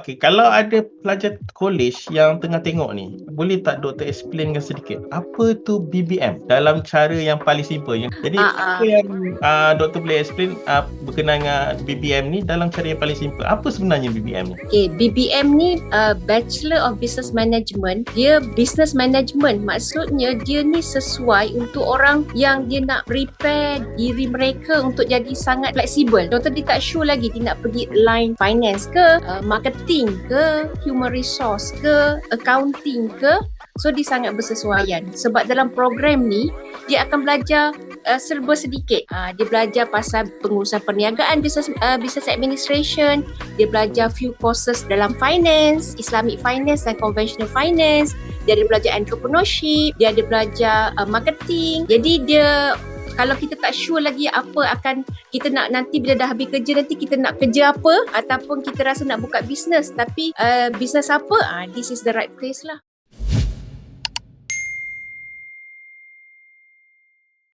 Okay, kalau ada pelajar college yang tengah tengok ni, boleh tak doktor explainkan sedikit apa tu BBM dalam cara yang paling simple jadi Ah, ah. apa yang uh, doktor boleh explain uh, berkenaan dengan BBM ni dalam cara yang paling simple. Apa sebenarnya BBM ni? Okay, BBM ni uh, Bachelor of Business Management. Dia business management. Maksudnya dia ni sesuai untuk orang yang dia nak prepare diri mereka untuk jadi sangat fleksibel. Contoh dia tak sure lagi dia nak pergi line finance ke, uh, marketing ke, human resource ke, accounting ke. So dia sangat bersesuaian. Sebab dalam program ni dia akan belajar uh, serba sedikit. Uh, dia belajar pasal pengurusan perniagaan, business uh, business administration, dia belajar few courses dalam finance, Islamic finance dan conventional finance. Dia ada belajar entrepreneurship, dia ada belajar uh, marketing. Jadi dia kalau kita tak sure lagi apa akan kita nak nanti bila dah habis kerja nanti kita nak kerja apa ataupun kita rasa nak buka bisnes tapi uh, bisnes apa? Ah this is the right place lah